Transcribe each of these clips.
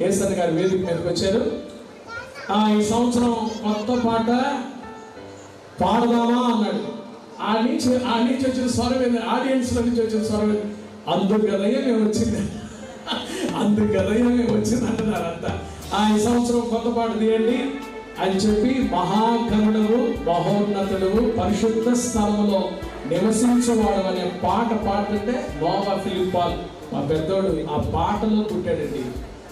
కేసరి గారు వేదిక మీదకి వచ్చారు. ఆ, ఈ సంవత్సరం కొత్త పాట పాడదామా అన్నాడు. ఆ నుంచి ఆ నుంచి వచ్చిన స్వరం ఏంది ఆడియన్స్లో నుంచి వచ్చిన స్వరం ఏంది అందుకు కదయ్యా మేము వచ్చింది. అందుకు కదయ్యా మేము వచ్చింది అంటున్నారు అంతా. ఆ ఈ సంవత్సరం కొత్త పాట తీయండి. అని చెప్పి మహాగణుడు మహోన్నతుడు పరిశుద్ధ స్థలంలో నివసించేవాడు అనే పాట పాడుతుంటే నోవా ఫిలిపాల్ మా పెద్దోడు ఆ పాటలో పుట్టాడండి.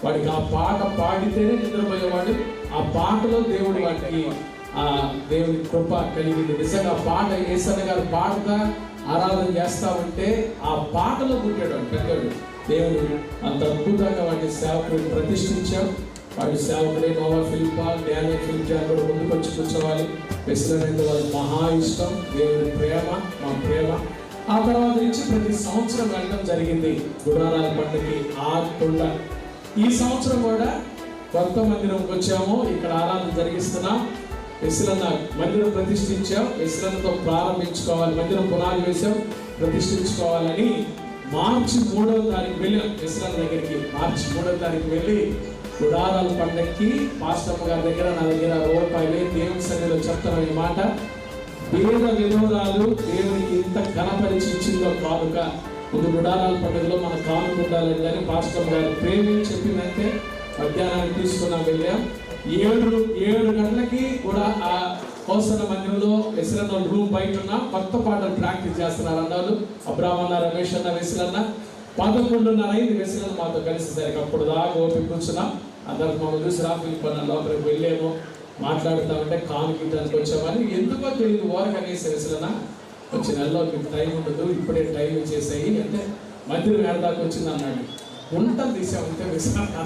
వాడికి ఆ పాట పాడితేనే నిద్రపోయేవాడు. ఆ పాటలో దేవుడు వాడికి ఆ దేవుని కృప కలిగింది. నిజంగా పాట ఏసన్న గారు పాటగా ఆరాధన చేస్తా ఉంటే ఆ పాటలో పుట్టాడు పెద్దడు. దేవుడు అంత అద్భుతంగా వాడిని సేవకుడు ప్రతిష్ఠించాం. వాడి సేవకుడే నోవా ఫిలిపా డ్యానీ ఫిలిప్ కూడా ముందుకు వచ్చి కూర్చోవాలి. వెస్లనంటే వారి మహా ఇష్టం. దేవుని ప్రేమ మా ప్రేమ. ఆ తర్వాత నుంచి ప్రతి సంవత్సరం వెళ్ళడం జరిగింది. గుడారాల పండుగకి ఆకుండా ఈ సంవత్సరం కూడా కొత్త మందిరంకి వచ్చాము. ఇక్కడ ఆరాధన జరిగిస్తున్నాం. ఎస్లన్న మందిరం ప్రతిష్ఠించాం. ఎస్లన్నతో ప్రారంభించుకోవాలి. మందిరం పునాది వేశాం. ప్రతిష్ఠించుకోవాలని మార్చి మూడవ తారీఖు వెళ్ళాం. వెసులన్న దగ్గరికి మార్చి మూడవ తారీఖు వెళ్ళి గుడారాల పండక్కి పాస్టమ్మ గారి దగ్గర నా దగ్గర రూపాయలు దేవుని సన్నిధిలో చెప్తాను ఈ మాట. పేద వినోదాలు దేవునికి ఇంత ఘనపరిచి ఇచ్చిందో కాదుగా ముందు గుడారాల పండుగలో మన కానుక ఉండాలని కానీ పాస్టర్ గారు ప్రేమి చెప్పినంతే మధ్యాహ్నానికి తీసుకున్నాం వెళ్ళాం. ఏడు ఏడు గంటలకి కూడా ఆ కోసన మందిరంలో వెసిలన్న రూమ్ బయట ఉన్న. కొత్త పాటలు ప్రాక్టీస్ చేస్తున్నారు అన్నారు అబ్రాహ్మణ రమేష్ అన్న వెసిలన్న పదకొండున్నర అయింది వెసిలన్న మాతో కలిసేసరికి అప్పుడు దాకా ఓపిక కూర్చున్నాం. అందరికి మమ్మల్ని చూసి రాఫీ పన్న లోపలికి వెళ్ళాము. మాట్లాడుతా ఉంటే కానుకించడానికి వచ్చామని ఎందుకో తెలియదు. ఓరకనేసి అనేసి వెసిలన్న వచ్చి నెలలో మీకు టైం ఉండదు ఇప్పుడే టైం చేసాయి అంటే మధ్యలో ఏడదాకా వచ్చింది అన్నాడు. గుంటలు తీసామంతే విశ్రాంతి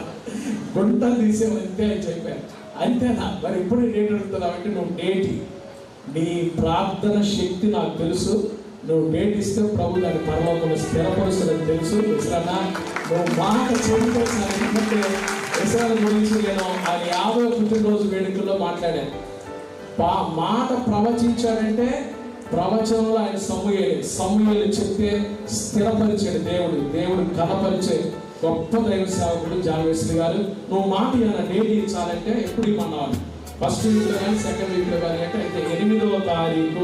గుంటలు తీసామంతే అని చెప్పాను అంతేనా? మరి ఇప్పుడు డేట్ అడుగుతున్నావు అంటే నువ్వు డేటి నీ ప్రార్థన శక్తి నాకు తెలుసు. నువ్వు డేట్ ఇస్తే ప్రభు దాని పరలోకంలో స్థిరపరుస్తుందని తెలుసు. విశ్రాంత నువ్వు మాట చెప్పుకోవాల్సిన ఎందుకంటే గురించి నేను ఆ యాభై పుట్టినరోజు వేడుకల్లో మాట్లాడాను. మాట ప్రవచించాడంటే ప్రవచనంలో ఆయన సమూహలు సమూహలు చెప్తే స్థిరపరిచాడు దేవుడు దేవుడు కనపరిచే గొప్ప దైవ సేవకుడు జానవేశ్వరి గారు. నువ్వు మాట ఏమైనా డేట్ ఇచ్చాలంటే ఎప్పుడు ఇమ్మన్నావు ఫస్ట్ వీక్లో కానీ సెకండ్ వీక్లో కానీ అంటే అయితే ఎనిమిదవ తారీఖు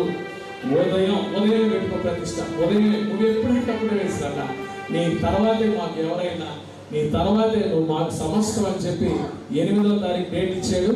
ఉదయం ఉదయం పెట్టుకో ప్రతిష్ట. ఉదయం నువ్వు ఎప్పుడంటే అప్పుడు వేసినట్ట నీ తర్వాతే మాకు ఎవరైనా నీ తర్వాతే నువ్వు మాకు సమస్తం అని చెప్పి ఎనిమిదవ తారీఖు డేట్ ఇచ్చాడు.